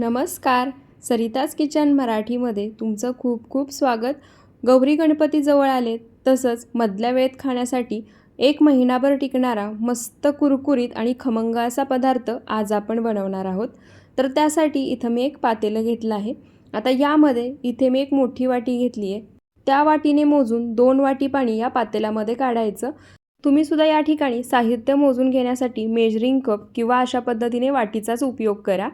नमस्कार. सरिताज किचन मराठीमध्ये तुमचं खूप खूप स्वागत. गौरी गणपती जवळ आले तसंच मधल्या वेळेत खाण्यासाठी एक महिनाभर टिकणारा मस्त कुरकुरीत आणि खमंग असा पदार्थ आज आपण बनवणार आहोत. तर त्यासाठी इथं मी एक पातेलं घेतलं आहे. आता यामध्ये इथे मी एक मोठी वाटी घेतली आहे. त्या वाटीने मोजून दोन वाटी पाणी या पातेल्यामध्ये काढायचं. तुम्ही सुद्धा या ठिकाणी साहित्य मोजून घेण्यासाठी मेजरिंग कप किंवा अशा पद्धतीने वाटीचाच उपयोग करा.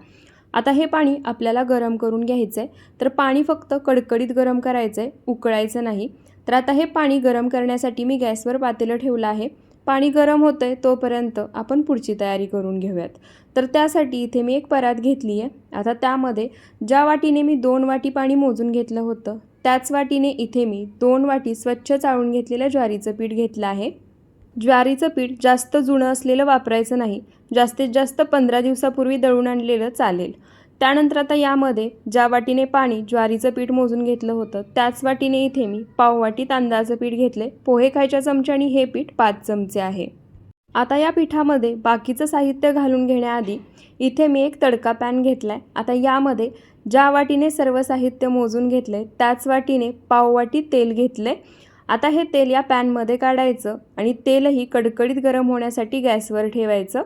आता हे पाणी आपल्याला गरम करून घ्यायचं आहे तर पाणी फक्त कडकडीत गरम करायचं आहे उकळायचं नाही. तर आता हे पाणी गरम करण्यासाठी मी गॅसवर पातेलं ठेवलं आहे. पाणी गरम होतं आहे तोपर्यंत आपण पुढची तयारी करून घेऊयात. तर त्यासाठी इथे मी एक परात घेतली आहे आता त्यामध्ये ज्या वाटीने मी दोन वाटी पाणी मोजून घेतलं होतं त्याच वाटीने इथे मी दोन वाटी स्वच्छ चाळून घेतलेलं ज्वारीचं पीठ घेतलं आहे. ज्वारीचं पीठ जास्त जुनं असलेलं वापरायचं नाही. जास्तीत जास्त पंधरा दिवसापूर्वी दळून आणलेलं चालेल. त्यानंतर आता यामध्ये ज्या वाटीने पाणी ज्वारीचं पीठ मोजून घेतलं होतं त्याच वाटीने इथे मी पाववाटी तांदळाचं पीठ घेतले पोहे खायच्या चमच्याने हे पीठ पाच चमचे आहे. आता या पिठामध्ये बाकीचं साहित्य घालून घेण्याआधी इथे मी एक तडका पॅन घेतला आहे आता यामध्ये ज्या वाटीने सर्व साहित्य मोजून घेतले त्याच वाटीने पाववाटी तेल घेतले आता हे तेल या पॅनमध्ये काढायचं आणि तेलही कडकडीत गरम होण्यासाठी गॅसवर ठेवायचं.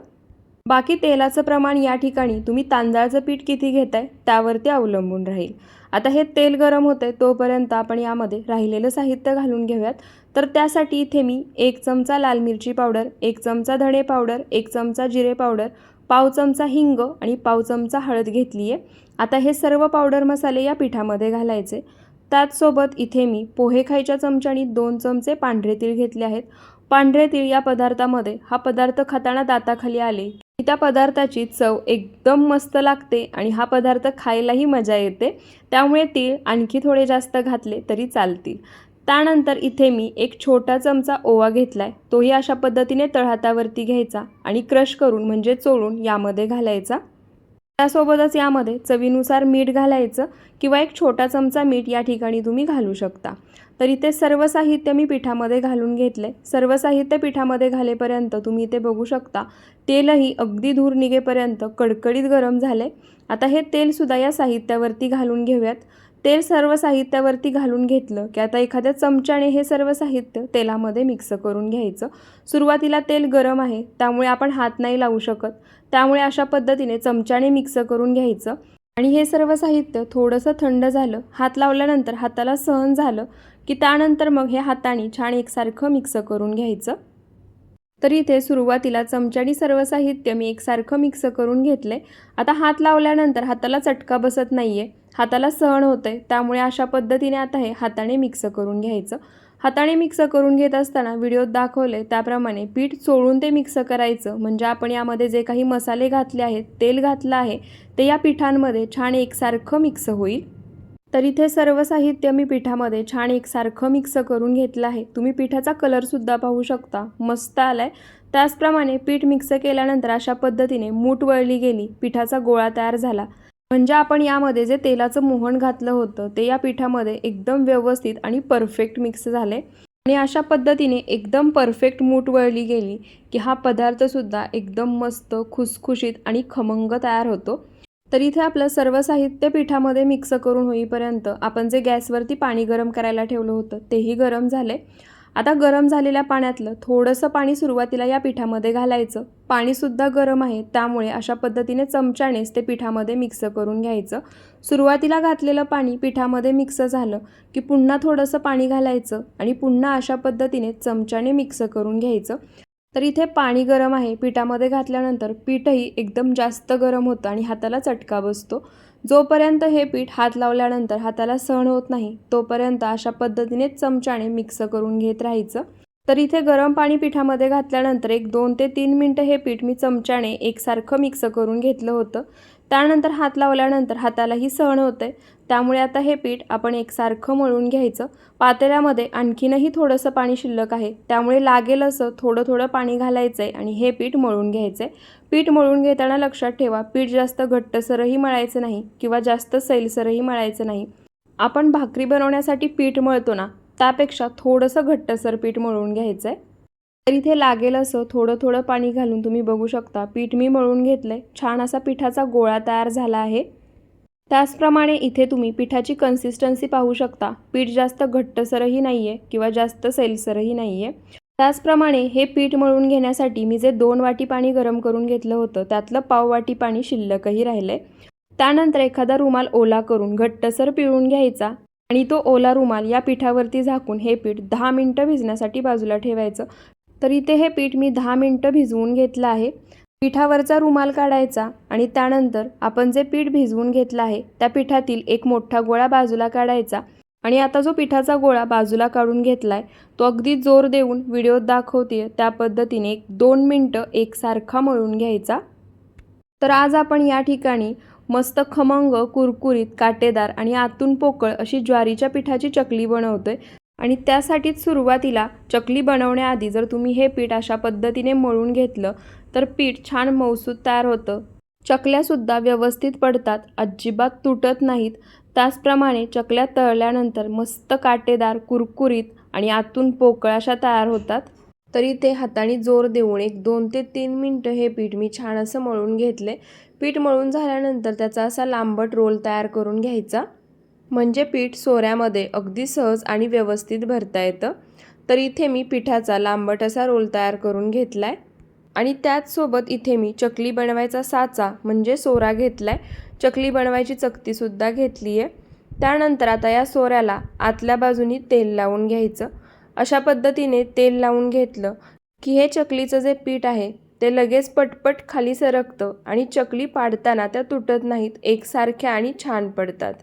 बाकी तेलाचं प्रमाण या ठिकाणी तुम्ही तांदळाचं पीठ किती घेताय त्यावरती अवलंबून राहील. आता हे तेल गरम होतं आहे तोपर्यंत आपण यामध्ये राहिलेलं साहित्य घालून घेऊयात. तर त्यासाठी इथे मी एक चमचा लाल मिरची पावडर एक चमचा धणे पावडर एक चमचा जिरे पावडर पाव चमचा हिंग आणि पाव चमचा हळद घेतली आहे आता हे सर्व पावडर मसाले या पिठामध्ये घालायचे. त्याचसोबत इथे मी पोहे खायच्या चमच्यानी दोन चमचे पांढरे तीळ घेतले आहेत. पांढरे तीळ या पदार्थामध्ये हा पदार्थ खाताना दाताखाली आले. की त्या पदार्थाची चव एकदम मस्त लागते आणि हा पदार्थ खायलाही मजा येते. त्यामुळे तीळ आणखी थोडे जास्त घातले तरी चालतील. त्यानंतर इथे मी एक छोटा चमचा ओवा घेतला आहे तोही अशा पद्धतीने तळहातावरती घ्यायचा आणि क्रश करून म्हणजे चोळून यामध्ये घालायचा. त्यासोबतच यामध्ये चवीनुसार मीठ घालायचं किंवा एक छोटा चमचा मीठ या ठिकाणी तुम्ही घालू शकता. तर इथे सर्व साहित्य मी पिठामध्ये घालून घेतले. सर्व साहित्य पिठामध्ये घालेपर्यंत तुम्ही इथे बघू शकता तेलही अगदी धूर निघेपर्यंत कडकडीत गरम झाले. आता हे तेलसुद्धा या साहित्यावरती घालून घेऊयात. तेल सर्व साहित्यावरती घालून घेतलं की आता एखाद्या चमच्याने हे सर्व साहित्य तेलामध्ये मिक्स करून घ्यायचं. सुरुवातीला तेल गरम आहे त्यामुळे आपण हात नाही लावू शकत. त्यामुळे अशा पद्धतीने चमच्याने मिक्स करून घ्यायचं. आणि हे सर्व साहित्य थोडंसं थंड झालं. हात लावल्यानंतर हाताला सहन झालं की त्यानंतर मग हे हाताने छान एकसारखं मिक्स करून घ्यायचं. तर इथे सुरुवातीला चमच्यानी सर्व साहित्य मी एकसारखं मिक्स करून घेतले आता हात लावल्यानंतर हाताला चटका बसत नाही आहे हाताला सहन होतं आहे त्यामुळे अशा पद्धतीने आता हे हाताने मिक्स करून घ्यायचं. हाताने मिक्स करून घेत असताना व्हिडिओत दाखवले त्याप्रमाणे पीठ चोळून ते मिक्स करायचं. म्हणजे आपण यामध्ये जे काही मसाले घातले आहेत तेल घातलं आहे ते या पिठांमध्ये छान एकसारखं मिक्स होईल. तर इथे सर्व साहित्य मी पिठामध्ये छान एकसारखं मिक्स करून घेतलं आहे. तुम्ही पिठाचा कलरसुद्धा पाहू शकता. मस्त आला आहे त्याचप्रमाणे पीठ मिक्स केल्यानंतर अशा पद्धतीने मूठ वळली गेली. पिठाचा गोळा तयार झाला. म्हणजे आपण यामध्ये जे तेलाचं मोहन घातलं होतं ते या पिठामध्ये एकदम व्यवस्थित आणि परफेक्ट मिक्स झाले. आणि अशा पद्धतीने एकदम परफेक्ट मूठ वळली गेली की हा पदार्थसुद्धा एकदम मस्त खुसखुशीत आणि खमंग तयार होतो. तर इथे आपलं सर्व साहित्य पिठामध्ये मिक्स करून होईपर्यंत आपण जे गॅसवरती पाणी गरम करायला ठेवलं होतं तेही गरम झाले. आता गरम झालेल्या पाण्यातलं थोडंसं पाणी सुरुवातीला या पिठामध्ये घालायचं. पाणीसुद्धा गरम आहे त्यामुळे अशा पद्धतीने चमच्यानेच ते पिठामध्ये मिक्स करून घ्यायचं. सुरुवातीला घातलेलं पाणी पिठामध्ये मिक्स झालं की पुन्हा थोडंसं पाणी घालायचं आणि पुन्हा अशा पद्धतीने चमच्याने मिक्स करून घ्यायचं. तर इथे पाणी गरम आहे. पिठामध्ये घातल्यानंतर पीठही एकदम जास्त गरम होतं आणि हाताला चटका बसतो. जोपर्यंत हे पीठ हात लावल्यानंतर हाताला सहन होत नाही तोपर्यंत अशा पद्धतीने चमच्याने मिक्स करून घेत राहायचं. तर इथे गरम पाणी पिठामध्ये घातल्यानंतर एक दोन ते तीन मिनटं हे पीठ मी चमच्याने एकसारखं मिक्स करून घेतलं होतं. त्यानंतर हात लावल्यानंतर हातालाही सहन होते त्यामुळे आता हे पीठ आपण एकसारखं मळून घ्यायचं. पातेल्यामध्ये आणखीनही थोडंसं पाणी शिल्लक आहे. त्यामुळे लागेल असं थोडं थोडं पाणी घालायचं आहे आणि हे पीठ मळून घ्यायचं आहे पीठ मळून घेताना लक्षात ठेवा पीठ जास्त घट्टसरही मळायचं नाही किंवा जास्त सैलसरही मळायचं नाही. आपण भाकरी बनवण्यासाठी पीठ मळतो ना त्यापेक्षा थोडंसं घट्टसर पीठ मळून घ्यायचं आहे तर इथे लागेल असं थोडं थोडं पाणी घालून तुम्ही बघू शकता. पीठ मी मळून घेतलं आहे छान असा पिठाचा गोळा तयार झाला आहे. त्याचप्रमाणे इथे तुम्ही पिठाची कन्सिस्टन्सी पाहू शकता. पीठ जास्त घट्टसरही नाही आहे किंवा जास्त सैलसरही नाही आहे त्याचप्रमाणे हे पीठ मळून घेण्यासाठी मी जे दोन वाटी पाणी गरम करून घेतलं होतं त्यातलं पाव वाटी पाणी शिल्लकही राहिलं. आहे त्यानंतर एखादा रुमाल ओला करून घट्टसर पिळून घ्यायचा आणि तो ओला रुमाल या पिठावरती झाकून हे पीठ दहा मिनटं भिजण्यासाठी बाजूला ठेवायचं. तर इथे हे पीठ मी दहा मिनटं भिजवून घेतलं आहे. पिठावरचा रुमाल काढायचा आणि त्यानंतर आपण जे पीठ भिजवून घेतलं आहे त्या पिठातील एक मोठा गोळा बाजूला काढायचा. आणि आता जो पिठाचा गोळा बाजूला काढून घेतला आहे तो अगदी जोर देऊन व्हिडिओत दाखवते त्या पद्धतीने एक दोन मिनटं एकसारखा मळून घ्यायचा. तर आज आपण या ठिकाणी मस्त खमंग कुरकुरीत काटेदार आणि आतून पोकळ अशी ज्वारीच्या पिठाची चकली बनवतोय. आणि त्यासाठीच सुरुवातीला चकली बनवण्याआधी जर तुम्ही हे पीठ अशा पद्धतीने मळून घेतलं तर पीठ छान मौसूद तयार होतं. चकल्यासुद्धा व्यवस्थित पडतात. अजिबात तुटत नाहीत. त्याचप्रमाणे चकल्या तळल्यानंतर मस्त काटेदार कुरकुरीत आणि आतून पोकळ अशा तयार होतात. तरी ते हाताने जोर देऊन एक दोन ते तीन मिनटं हे पीठ मी छान असं मळून घेतले. पीठ मळून झाल्यानंतर त्याचा असा लांबट रोल तयार करून घ्यायचा. म्हणजे पीठ सोऱ्यामध्ये अगदी सहज आणि व्यवस्थित भरता येतं. तर इथे मी पिठाचा लांबट असा रोल तयार करून घेतला आहे आणि त्याचसोबत इथे मी चकली बनवायचा साचा म्हणजे सोरा घेतला आहे चकली बनवायची चकतीसुद्धा घेतली आहे. त्यानंतर आता या सोऱ्याला आतल्या बाजूनी तेल लावून घ्यायचं. अशा पद्धतीने तेल लावून घेतलं की हे चकलीचं जे पीठ आहे ते लगेच पटपट खाली सरकतं आणि चकली पाडताना त्या तुटत नाहीत एकसारख्या आणि छान पडतात.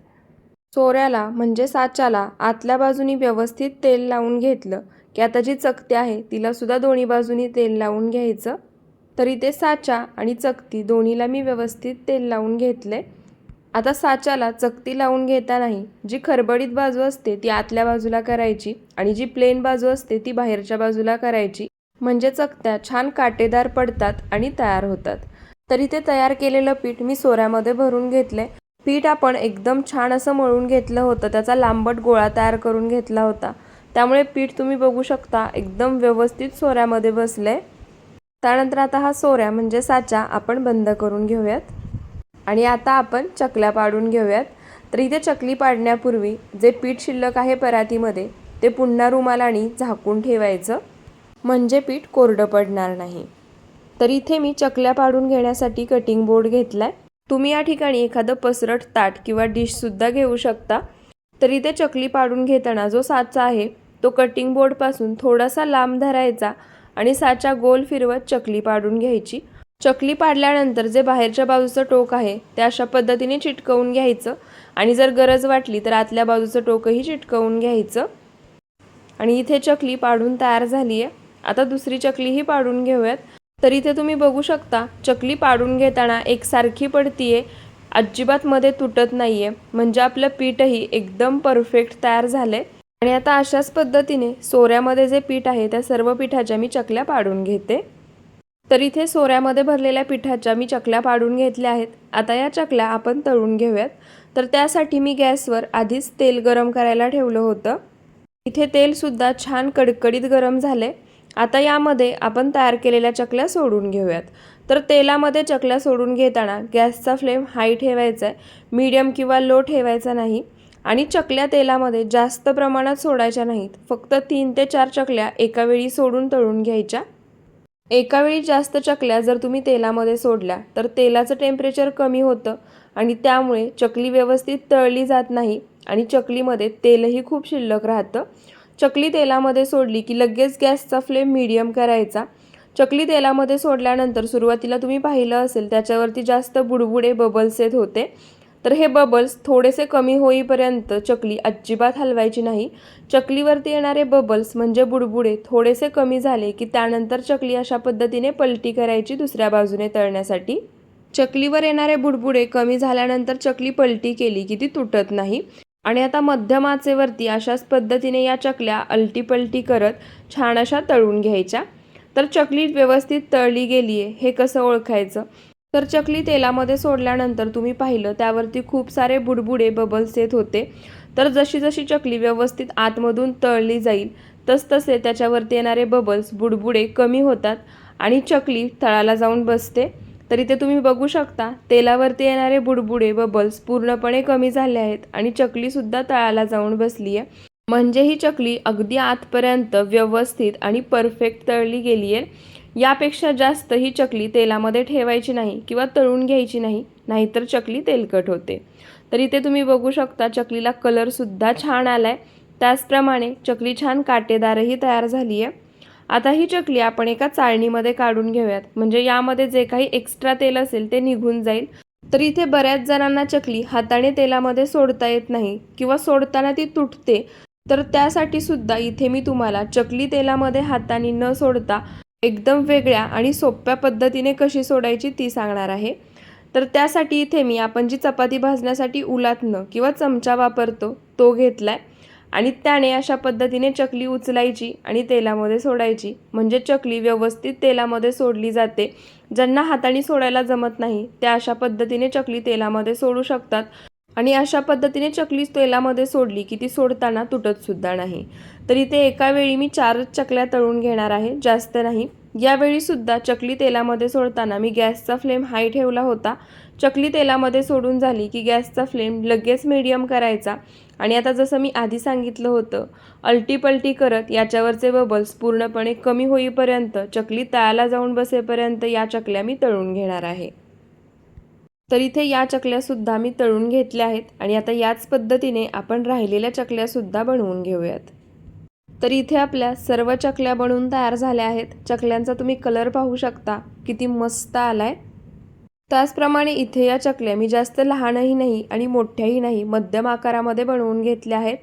सोऱ्याला म्हणजे साच्याला आतल्या बाजूनी व्यवस्थित तेल लावून घेतलं की आता जी चकती आहे तिलासुद्धा दोन्ही बाजूनी तेल लावून घ्यायचं. तरी ते साचा आणि चकती दोन्हीला मी व्यवस्थित तेल लावून घेतले आता साच्याला चकती लावून घेतानाही जी खरबडीत बाजू असते ती आतल्या बाजूला करायची आणि जी प्लेन बाजू असते ती बाहेरच्या बाजूला करायची. म्हणजे चकत्या छान काटेदार पडतात आणि तयार होतात. तरी ते तयार केलेलं पीठ मी सोऱ्यामध्ये भरून घेतले पीठ आपण एकदम छान असं मळून घेतलं होतं त्याचा लांबट गोळा तयार करून घेतला होता. त्यामुळे पीठ तुम्ही बघू शकता एकदम व्यवस्थित सोऱ्यामध्ये बसले. त्यानंतर आता हा सोऱ्या म्हणजे साचा आपण बंद करून घेऊयात. आणि आता आपण चकल्या पाडून घेऊयात. तर इथे चकली पाडण्यापूर्वी जे पीठ शिल्लक आहे परातीमध्ये ते पुन्हा रुमालाने झाकून ठेवायचं. म्हणजे पीठ कोरडं पडणार नाही. तर इथे मी चकल्या पाडून घेण्यासाठी कटिंग बोर्ड घेतला आहे तुम्ही या ठिकाणी एखादं पसरट ताट किंवा डिशसुद्धा घेऊ शकता. तर इथे चकली पाडून घेताना जो साचा आहे तो कटिंग बोर्डपासून थोडासा लांब धरायचा आणि साचा गोल फिरवत चकली पाडून घ्यायची. चकली पाडल्यानंतर जे बाहेरच्या बाजूचं टोक आहे ते अशा पद्धतीने चिटकवून घ्यायचं आणि जर गरज वाटली तर आतल्या बाजूचं टोकही चिटकवून घ्यायचं. आणि इथे चकली पाडून तयार झाली आहे आता दुसरी चकलीही पाडून घेऊयात. तर इथे तुम्ही बघू शकता चकली पाडून घेताना एकसारखी पडतीये. अजिबात मध्ये तुटत नाहीये. म्हणजे आपलं पीठही एकदम परफेक्ट तयार झालंय. आणि आता अशाच पद्धतीने सोऱ्यामध्ये जे पीठ आहे त्या सर्व पिठाच्या मी चकल्या पाडून घेते. तर इथे सोऱ्यामध्ये भरलेल्या पिठाच्या मी चकल्या पाडून घेतल्या आहेत. आता या चकल्या आपण तळून घेऊयात. तर त्यासाठी मी गॅसवर आधीच तेल गरम करायला ठेवलं होतं. इथे तेलसुद्धा छान कडकडीत गरम झाले. आता यामध्ये आपण तयार केलेल्या चकल्या सोडून घेऊयात. तर तेलामध्ये चकल्या सोडून घेताना गॅसचा फ्लेम हाय ठेवायचा आहे. मीडियम किंवा लो ठेवायचा नाही. आणि चकल्या तेलामध्ये जास्त प्रमाणात सोडायच्या नाहीत. फक्त तीन ते चार चकल्या एका वेळी सोडून तळून घ्यायच्या. एका वेळी जास्त चकल्या जर तुम्ही तेलामध्ये सोडल्या तर तेलाचं टेम्परेचर कमी होतं आणि त्यामुळे चकली व्यवस्थित तळली जात नाही आणि चकलीमध्ये तेलही खूप शिल्लक राहतं. चकली तेलामध्ये सोडली की लगेच गॅसचा फ्लेम मीडियम करायचा. चकली तेलामध्ये सोडल्यानंतर सुरुवातीला तुम्ही पाहिलं असेल त्याच्यावरती जास्त बुडबुडे बबल्स येत होते. तर हे बबल्स थोडेसे कमी होईपर्यंत चकली अजिबात हलवायची नाही. चकलीवरती येणारे बबल्स म्हणजे बुडबुडे थोडेसे कमी झाले की त्यानंतर चकली अशा पद्धतीने पलटी करायची दुसऱ्या बाजूने तळण्यासाठी. चकलीवर येणारे बुडबुडे कमी झाल्यानंतर चकली पलटी केली की ती तुटत नाही. आणि आता मध्यम आचेवरती अशाच पद्धतीने या चकल्या अलटी पलटी करत छान अशा तळून घ्यायच्या. तर चकली व्यवस्थित तळली गेली आहे हे कसं ओळखायचं? तर चकली तेलामध्ये सोडल्यानंतर तुम्ही पाहिलं त्यावरती खूप सारे बुडबुडे बबल्स येत होते. तर जशी जशी चकली व्यवस्थित आतमधून तळली जाईल तसतसे त्याच्यावरती येणारे बबल्स बुडबुडे कमी होतात आणि चकली तळाला जाऊन बसते. तर इथे तुम्ही बघू शकता तेलावरती येणारे बुडबुडे बबल्स पूर्णपणे कमी झाले आहेत आणि चकलीसुद्धा तळाला जाऊन बसली आहे. म्हणजे ही चकली अगदी आतपर्यंत व्यवस्थित आणि परफेक्ट तळली गेली आहे यापेक्षा जास्त ही चकली तेलामध्ये ठेवायची नाही किंवा तळून घ्यायची नाही नाहीतर चकली तेलकट होते. तर इथे तुम्ही बघू शकता चकलीला कलरसुद्धा छान आला आहे त्याचप्रमाणे चकली छान काटेदारही तयार झाली आहे आता ही चकली आपण एका चाळणीमध्ये काढून घेऊयात. म्हणजे यामध्ये जे काही एक्स्ट्रा तेल असेल ते निघून जाईल. तर इथे बऱ्याच जणांना चकली हाताने तेलामध्ये सोडता येत नाही किंवा सोडताना ती तुटते. तर त्यासाठी सुद्धा इथे मी तुम्हाला चकली तेलामध्ये हाताने न सोडता एकदम वेगळ्या आणि सोप्या पद्धतीने कशी सोडायची ती सांगणार आहे. तर त्यासाठी इथे मी आपण जी चपाती भाजण्यासाठी उलातनं किंवा चमचा वापरतो तो घेतलाय. आणि त्याने अशा पद्धतीने चकली उचलायची आणि तेलामध्ये सोडायची. म्हणजे चकली व्यवस्थित तेलामध्ये सोडली जाते. ज्यांना हाताने सोडायला जमत नाही त्या अशा पद्धतीने चकली तेलामध्ये सोडू शकतात. आणि अशा पद्धतीने चकली तेलामध्ये सोडली की ती सोडताना तुटत सुद्धा नाही. तर इथे एका वेळी मी चारच चकल्या तळून घेणार आहे जास्त नाही. यावेळी सुद्धा चकली तेलामध्ये सोडताना मी गॅसचा फ्लेम हाय ठेवला होता. चकली तेलामध्ये सोडून झाली की गॅसचा फ्लेम लगेच मिडियम करायचा. आणि आता जसं मी आधी सांगितलं होतं अल्टीपल्टी करत याच्यावरचे बबल्स पूर्णपणे कमी होईपर्यंत चकली तळाला जाऊन बसेपर्यंत या चकल्या मी तळून घेणार आहे. तर इथे या चकल्यासुद्धा मी तळून घेतल्या आहेत आणि आता याच पद्धतीने आपण राहिलेल्या चकल्यासुद्धा बनवून घेऊयात. तर इथे आपल्या सर्व चकल्या बनवून तयार झाल्या आहेत. चकल्यांचा तुम्ही कलर पाहू शकता. किती मस्त आलाय. त्याचप्रमाणे इथे या चकल्या मी जास्त लहानही नाही आणि मोठ्याही नाही मध्यम आकारामध्ये बनवून घेतल्या आहेत.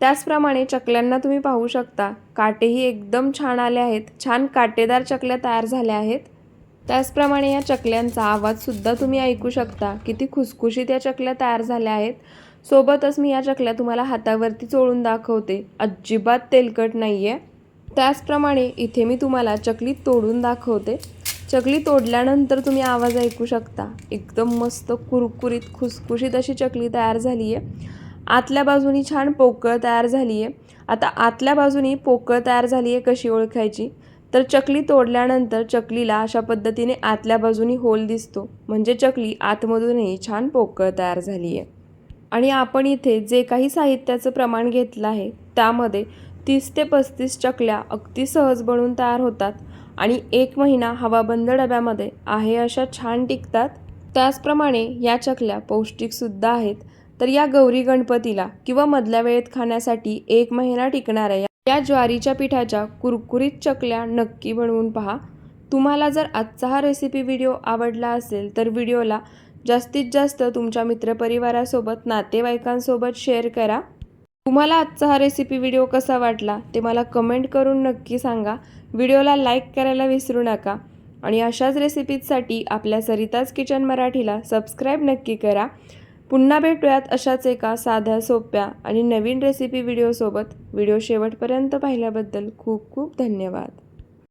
त्याचप्रमाणे चकल्यांना तुम्ही पाहू शकता. काटेही एकदम छान आले आहेत. छान काटेदार चकल्या तयार झाल्या आहेत. त्याचप्रमाणे या चकल्यांचा आवाजसुद्धा तुम्ही ऐकू शकता. किती खुसखुशीत या चकल्या तयार झाल्या आहेत. सोबतच मी या चकल्या तुम्हाला हातावरती चोळून दाखवते. अजिबात तेलकट नाही आहे त्याचप्रमाणे इथे मी तुम्हाला चकली तोडून दाखवते. चकली तोडल्यानंतर तुम्ही आवाज ऐकू शकता. एकदम मस्त कुरकुरीत खुसखुशीत अशी चकली तयार झाली आहे आतल्या बाजूनी छान पोकळ तयार झाली आहे आता आतल्या बाजूनी पोकळ तयार झाली आहे कशी ओळखायची? तर चकली तोडल्यानंतर चकलीला अशा पद्धतीने आतल्या बाजूनी होल दिसतो. म्हणजे चकली आतमधूनही छान पोकळ तयार झाली आहे आणि आपण इथे जे काही साहित्याचं प्रमाण घेतलं आहे त्यामध्ये तीस ते पस्तीस चकल्या अगदी सहज बनून तयार होतात आणि एक महिना हवाबंद डब्यामध्ये आहे अशा छान टिकतात. त्याचप्रमाणे या चकल्या पौष्टिकसुद्धा आहेत. तर या गौरी गणपतीला किंवा मधल्या वेळेत खाण्यासाठी एक महिना टिकणाऱ्या या- या ज्वारीच्या पिठाच्या कुरकुरीत चकल्या नक्की बनवून पहा. तुम्हाला जर आजचा हा रेसिपी व्हिडिओ आवडला असेल तर व्हिडिओला जास्तीत जास्त तुमच्या मित्रपरिवारासोबत नातेवाईकांसोबत शेअर करा. तुम्हाला आजचा हा रेसिपी व्हिडिओ कसा वाटला ते मला कमेंट करून नक्की सांगा. व्हिडिओला लाईक करायला विसरू नका. आणि अशाच रेसिपीजसाठी आपल्या सरिताज किचन मराठीला सबस्क्राईब नक्की करा. पुन्हा भेटूयात अशाच एका साध्या सोप्या आणि नवीन रेसिपी व्हिडिओसोबत व्हिडिओ शेवटपर्यंत पाहिल्याबद्दल खूप खूप धन्यवाद.